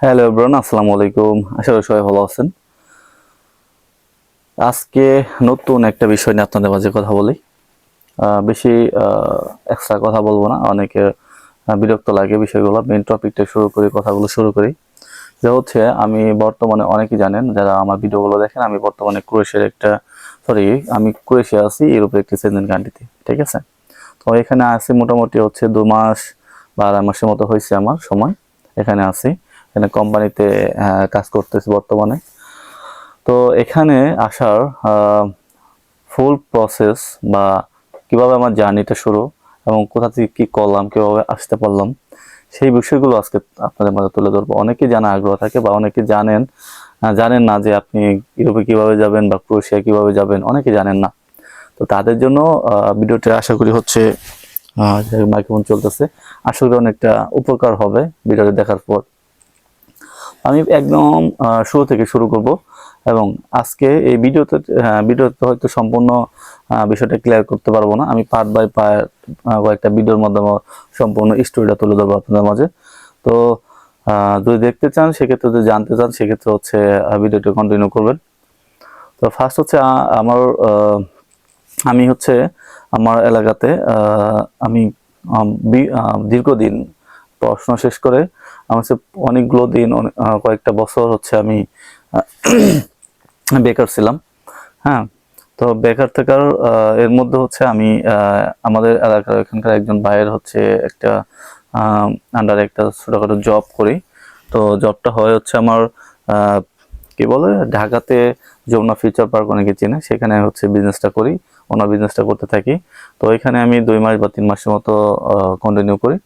Hello ব্রন আসসালামু আলাইকুম আশা করি সবাই ভালো আছেন। আজকে নতুন একটা বিষয় নিয়ে আপনাদের মাঝে কথা বলি। বেশি এক্সট্রা কথা বলব না। অনেকে বিরক্ত লাগে বিষয়গুলো। মেন টপিকটা শুরু করি কথাগুলো শুরু করি। যে হচ্ছে, আমি বর্তমানে অনেকেই জানেন, যারা আমার ভিডিওগুলো দেখেন, আমি বর্তমানে ক্রোয়েশিয়ার একটা সরি আমি ক্রোয়েশিয়া আছি, ইউরোপের একটি সেজেন কান্ট্রিতে, ঠিক আছে? তো এখানে আছি মোটামুটি হচ্ছে দু মাস বা আড়াই মাসের মতো হয়েছে আমার সময়। এখানে আছি। এখানে কোম্পানিতে কাজ করতেছি বর্তমানে। তো এখানে আসার ফুল প্রসেস বা কীভাবে আমার জার্নিটা শুরু এবং কোথা থেকে কী করলাম, কীভাবে আসতে পারলাম, সেই বিষয়গুলো আজকে আপনাদের মাঝে তুলে ধরবো। অনেকে জানা আগ্রহ থাকে বা অনেকে জানেন জানেন না যে আপনি ইউরোপে কীভাবে যাবেন বা ক্রোয়েশিয়া কীভাবে যাবেন, অনেকে জানেন না। তো তাদের জন্য ভিডিওটা আশা করি হচ্ছে মাইক্রোফোন চলতেছে। আশা করি অনেকটা উপকার হবে ভিডিওটা দেখার পর। আমি একদম শুরু থেকে শুরু করব এবং আজকে এই ভিডিওতে হ্যাঁ, ভিডিওতে হয়তো সম্পূর্ণ বিষয়টা ক্লিয়ার করতে পারব না। আমি পার্ট বাই পার্ট কয়েকটা ভিডিওর মাধ্যমে সম্পূর্ণ স্টোরিটা তুলে ধরবো আপনাদের মাঝে। তো যদি দেখতে চান সেক্ষেত্রে যদি জানতে চান সেক্ষেত্রে হচ্ছে ভিডিওটা কন্টিনিউ করবেন। তো ফার্স্ট হচ্ছে আমার আমি হচ্ছে আমার এলাকাতে আমি দীর্ঘদিন পড়াশোনা শেষ করে আমার অনেকগুলো দিন কয়েকটা বছর হচ্ছে আমি বেকার ছিলাম। হ্যাঁ তো বেকার থাকার এর মধ্যে হচ্ছে আমি আমাদের এলাকার এখানকার একজন ভাইয়ের হচ্ছে একটা আন্ডারে একটা ছোটখাটো জব করি। তো জবটা হয় হচ্ছে আমার কি বলে, ঢাকাতে যমুনা ফিউচার পার্ক অনেকে চেনে, সেখানে হচ্ছে বিজনেসটা করি ওনার বিজনেসটা করতে থাকি। তো এখানে আমি দুই মাস বা তিন মাসের মতো কন্টিনিউ করি।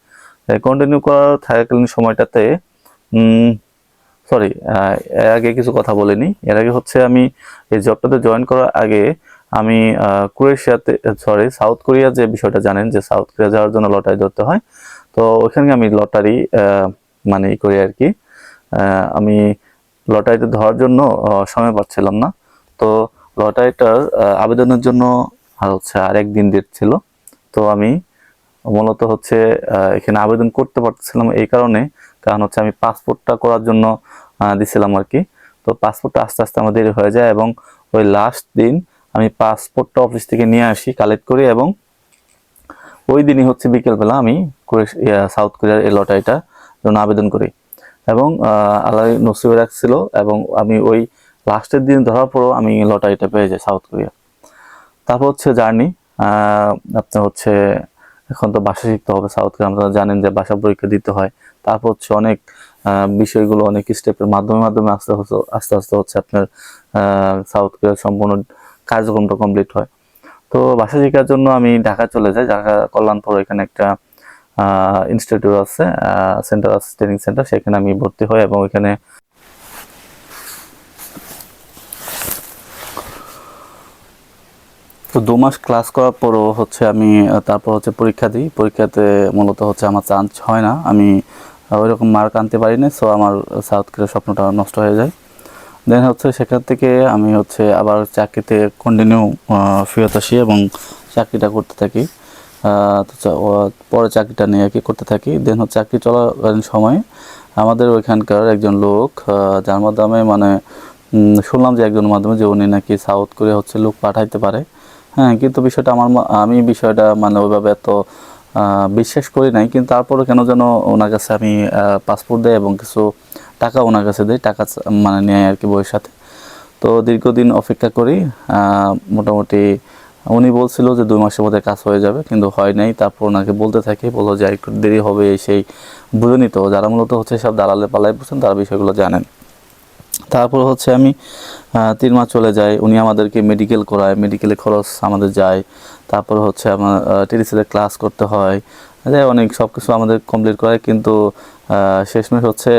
কন্টিনিউ করার থাকাকালীন সময়টাতে সরি এর আগে কিছু কথা বলিনি। এর আগে হচ্ছে আমি এই জবটাতে জয়েন করার আগে আমি ক্রোয়েশিয়াতে সরি সাউথ কোরিয়া যে বিষয়টা জানেন যে সাউথ কোরিয়া যাওয়ার জন্য লটারি ধরতে হয়, তো ওইখানে আমি লটারি মানে ই করি আর কি। আমি লটারিতে ধরার জন্য সময় পাচ্ছিলাম না। তো লটারিটার আবেদনের জন্য আর হচ্ছে আরেক দিন ডেট ছিল। তো আমি মূলত হচ্ছে এখানে আবেদন করতে পারতেছিলাম এই কারণে। কারণ হচ্ছে আমি পাসপোর্টটা করার জন্য দিছিলাম আর কি। তো পাসপোর্টটা আস্তে আস্তে আমার দেরি হয়ে যায় এবং ওই লাস্ট দিন আমি পাসপোর্টটা অফিস থেকে নিয়ে আসি কালেক্ট করি এবং ওই দিনই হচ্ছে বিকেলবেলা আমি সাউথ কোরিয়ার এই লটারিটা জন্য আবেদন করি। এবং আল্লাহ নসিবে রাখছিল এবং আমি ওই লাস্টের দিন ধরার পরও আমি লটারিটা পেয়ে যাই সাউথ কোরিয়া। তারপর হচ্ছে জার্নি আপনার হচ্ছে এখন তো ভাষা শিখতে হবে সাউথ কোরিয়া আপনারা জানেন যে ভাষা পরীক্ষা দিতে হয়। তারপর হচ্ছে অনেক বিষয়গুলো অনেক স্টেপের মাধ্যমে মাধ্যমে আস্তে আস্তে আস্তে আস্তে হচ্ছে আপনার সাউথ কোরিয়ার সম্পূর্ণ কার্যক্রমটা কমপ্লিট হয়। তো ভাষা শেখার জন্য আমি ঢাকা চলে যাই। ঢাকা কল্যাণপুর এখানে একটা ইনস্টিটিউট আছে সেন্টার আছে ট্রেনিং সেন্টার সেখানে আমি ভর্তি হই এবং ওইখানে তো দু মাস ক্লাস করার পরও হচ্ছে আমি তারপর হচ্ছে পরীক্ষা দিই। পরীক্ষাতে মূলত হচ্ছে আমার চান্স হয় না। আমি ওই রকম মার্ক আনতে পারি না সো আমার সাউথ কোরিয়ার স্বপ্নটা নষ্ট হয়ে যায়। দেন হচ্ছে সেখান থেকে আমি হচ্ছে আবার চাকরিতে কন্টিনিউ ফেরত আসি এবং চাকরিটা করতে থাকি। পরে চাকরিটা নিয়ে আর কি করতে থাকি। দেন হচ্ছে চাকরি চলাকালীন সময়ে আমাদের ওইখানকার একজন লোক যার মাধ্যমে মানে শুনলাম যে একজনের মাধ্যমে যে উনি নাকি সাউথ কোরিয়া হচ্ছে লোক পাঠাইতে পারে। হ্যাঁ কিন্তু বিষয়টা আমার আমি বিষয়টা মানে ওইভাবে এত বিশ্বাস করি নাই, কিন্তু তারপরে কেন যেন ওনার কাছে আমি পাসপোর্ট দেয় এবং কিছু টাকা ওনার কাছে দেয় টাকা মানে নেয় আর কি বইয়ের সাথে। তো দীর্ঘদিন অপেক্ষা করি মোটামুটি উনি বলছিল যে দুই মাসের মধ্যে কাজ হয়ে যাবে, কিন্তু হয় নাই। তারপর ওনাকে বলতে থাকি, বলল যে একটু দেরি হবে সেই বুঝেনি তো যারা মূলত হচ্ছে সব দালালে পালায় বুঝছেন, তারা বিষয়গুলো জানেন। তারপর হচ্ছে আমি তিন মাস চলে যাই উনি আমাদেরকে মেডিকেল করায় মেডিকেলে খরচ আমাদের যায়, তারপর হচ্ছে আমার টিডিসিতে ক্লাস করতে হয় যে অনেক সব কিছু আমাদের কমপ্লিট করায়, কিন্তু শেষমেশ হচ্ছে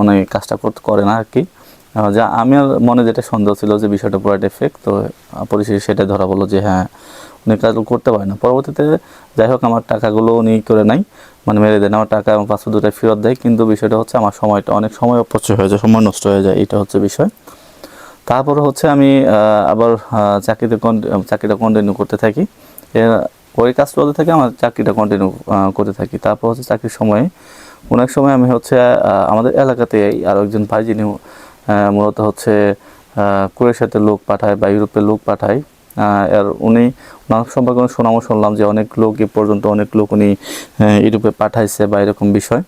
উনি কাজটা করতে করে না আর কি যা আমার মনে যেটা সন্দেহ ছিল যে বিষয়টা পুরো ডিফেক্ট তো পরিশেষে সেটাই ধরা বলল যে হ্যাঁ উনি কাজগুলো করতে পারে না। পরবর্তীতে যাই হোক, আমার টাকাগুলো উনি করে নাই মানে মেরে দেন। আমার টাকা এবং পাসপোর্ট দুটাই ফেরত দেয়। কিন্তু বিষয়টা হচ্ছে, আমার সময়টা অনেক সময় অপচয় হয়ে যায়, সময় নষ্ট হয়ে যায়। এটা হচ্ছে বিষয়। তারপরে হচ্ছে আমি আবার চাকরিতে চাকরিটা কন্টিনিউ করতে থাকি। ওই কাজ চলতে থাকে, আমার চাকরিটা কন্টিনিউ করতে থাকি। তারপর হচ্ছে চাকরির সময়ে অনেক সময় আমি হচ্ছে আমাদের এলাকাতে আরও একজন ভাই যিনি মূলত হচ্ছে ক্রোয়েশিয়াতে লোক পাঠায় বা ইউরোপে লোক পাঠায়। আর উনি ওনার সম্পর্কে সুনামও শুনলাম যে অনেক লোক এ পর্যন্ত অনেক লোক উনি ইউরোপে পাঠাইছে বা এরকম বিষয়।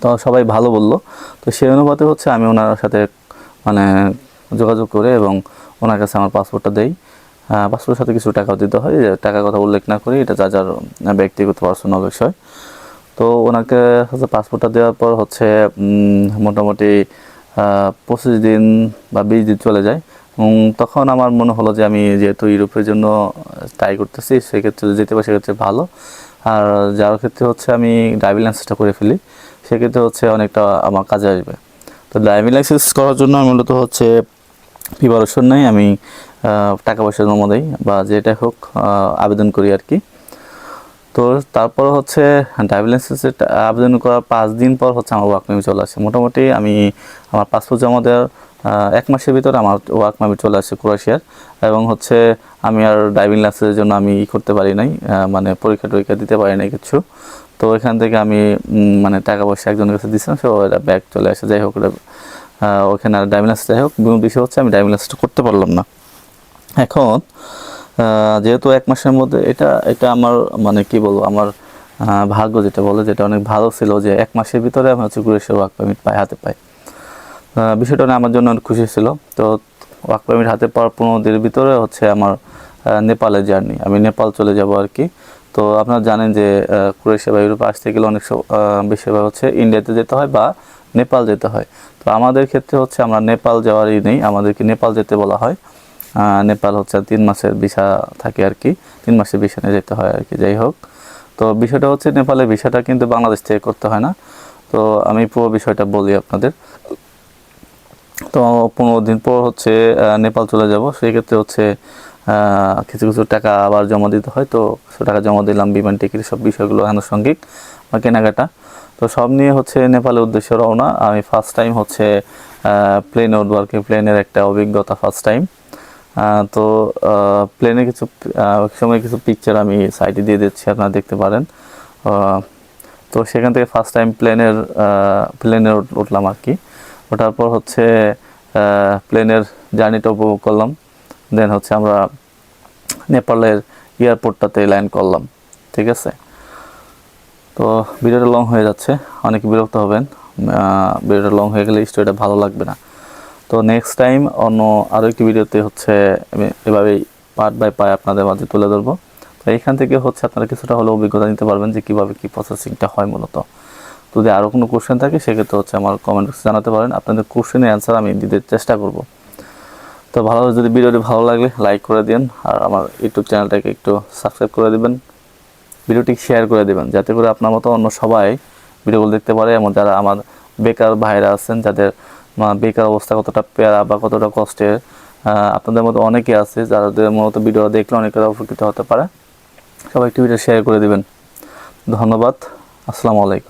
তো সবাই ভালো বলল। তো সেই অনুপাতে হচ্ছে আমি ওনার সাথে মানে যোগাযোগ করে এবং ওনার কাছে আমার পাসপোর্টটা দেই। পাসপোর্টের সাথে কিছু টাকাও দিতে হয় টাকার কথা উল্লেখ না করি, এটা যা যার ব্যক্তিগত পার্সোনাল বিষয়। তো ওনাকে হচ্ছে পাসপোর্টটা দেওয়ার পর হচ্ছে মোটামুটি পঁচিশ দিন বা বিশ দিন চলে যায়। তখন আমার মনে হলো যে আমি যেহেতু ইউরোপের জন্য ট্রাই করতেছি, সেক্ষেত্রে যেতে পারি, সেক্ষেত্রে ভালো। আর যার ক্ষেত্রে হচ্ছে আমি ড্রাইভিং লাইসেন্সটা করে ফেলি, সেক্ষেত্রে হচ্ছে অনেকটা আমার কাজে আসবে। তো ড্রাইভিং লাইসেন্স করার জন্য আমি মূলত হচ্ছে প্রিপারেশন নেই, আমি টাকা পয়সা জমা দিই বা যেটা হোক আবেদন করি আর কি। তো তারপর হচ্ছে ড্রাইভিং লাইসেন্সের আবেদন করার পাঁচ দিন পর হচ্ছে আমার ওয়ার্ক চলে আসে। মোটামুটি আমি আমার পাসপোর্ট জমা দেওয়ার এক মাসের ভিতরে আমার ওয়ার্ক পারমিট চলে আসে ক্রোয়েশিয়ার এবং হচ্ছে আমি আর ড্রাইভিং লাইসেন্সের জন্য আমি ই করতে পারি নাই মানে পরীক্ষা টরীক্ষা দিতে পারি নাই কিছু। তো এখান থেকে আমি মানে টাকা পয়সা একজনের কাছে দিয়েছিলাম সে ওটা ব্যাগ চলে আসে, যাই হোক ওটা ওখানে আর ড্রাইভিং লাইসেন্স যাই হোক বিষয় হচ্ছে, আমি ড্রাইভিং লাইসেন্সটা করতে পারলাম না। এখন যেহেতু এক মাসের মধ্যে এটা এটা আমার মানে কি বলব, আমার ভাগ্য যেটা বলে, যেটা অনেক ভালো ছিল যে এক মাসের ভিতরে আমি হচ্ছে ক্রোয়েশিয়ার ওয়ার্ক পারমিট পাই, হাতে পাই। বিষয়টা আমার জন্য অনেক খুশি ছিল। তো ওয়ার্ক পারমিট হাতে পাওয়ার পনেরো দিনের ভিতরে হচ্ছে আমার নেপালের জার্নি। আমি নেপাল চলে যাব আর কি। তো আপনারা জানেন যে ক্রোয়েশিয়া বা ইউরোপে আসতে গেলে অনেক বেশিরভাগ হচ্ছে ইন্ডিয়াতে যেতে হয় বা নেপাল যেতে হয়। তো আমাদের ক্ষেত্রে হচ্ছে আমরা নেপাল যাওয়ারই নেই, আমাদেরকে নেপাল যেতে বলা হয়। নেপাল হচ্ছে তিন মাসের ভিসা থাকে আর কি, তিন মাসের ভিসা নিয়ে যেতে হয় আর কি, যাই হোক। তো বিষয়টা হচ্ছে নেপালের ভিসাটা কিন্তু বাংলাদেশ থেকে করতে হয় না। তো আমি পুরো বিষয়টা বলি আপনাদের। তো পনেরো দিন পর হচ্ছে নেপাল চলে যাব। সেই ক্ষেত্রে হচ্ছে কিছু কিছু টাকা আবার জমা দিতে হয়। তো কিছু টাকা জমা দিলাম, বিমান টিকিট, সব বিষয়গুলো আনুষঙ্গিক বা কেনাকাটা। তো সব নিয়ে হচ্ছে নেপালের উদ্দেশ্যে রওনা। আমি ফার্স্ট টাইম হচ্ছে প্লেনে উঠবো প্লেনের একটা অভিজ্ঞতা ফার্স্ট টাইম তো প্লেনে কিছু সময় কিছু পিকচার আমি সাইটে দিয়ে দিচ্ছি, আপনারা দেখতে পারেন। তো সেখান থেকে ফার্স্ট টাইম প্লেনের প্লেনে উঠলাম আর কি। ওঠার পর হচ্ছে প্লেনের জার্নিটা উপভোগ করলাম। দেন হচ্ছে আমরা নেপালের এয়ারপোর্টটাতে ল্যান্ড করলাম, ঠিক আছে? তো ভিডিওটা লং হয়ে যাচ্ছে, অনেক বিরক্ত হবেন। ভিডিওটা লং হয়ে গেলে স্টোরিটা ভালো লাগবে না। তো নেক্সট টাইম অন্য আরও একটি ভিডিওতে হচ্ছে আমি এভাবেই পার্ট বাই পার্ট আপনাদের মাঝে তুলে ধরবো। তো এইখান থেকে হচ্ছে আপনারা কিছুটা হলেও অভিজ্ঞতা নিতে পারবেন যে কীভাবে কী প্রসেসিংটা হয় মূলত। যদি আরও কোনো কোশ্চেন থাকে, সেক্ষেত্রে হচ্ছে আমার কমেন্ট বক্সে জানাতে পারেন। আপনাদের কোশ্চেনের অ্যান্সার আমি দিতে চেষ্টা করব। তো ভালো যদি ভিডিওটি ভালো লাগলে লাইক করে দিন, আর আমার ইউটিউব চ্যানেলটাকে একটু সাবস্ক্রাইব করে দেবেন, ভিডিওটি শেয়ার করে দেবেন, যাতে করে আপনার মতো অন্য সবাই ভিডিওগুলো দেখতে পারে। এবং যারা আমার বেকার ভাইরা আছেন, যাদের মা- বেকার অবস্থা কতটা পেয়ারা বা কতটা কষ্টের আপনাদের মতো অনেকে আছে, যাদের মূলত ভিডিও দেখলে অনেকেরা উপকৃত হতে পারে। সবাই একটি ভিডিও শেয়ার করে দেবেন। ধন্যবাদ। আসসালামু আলাইকুম।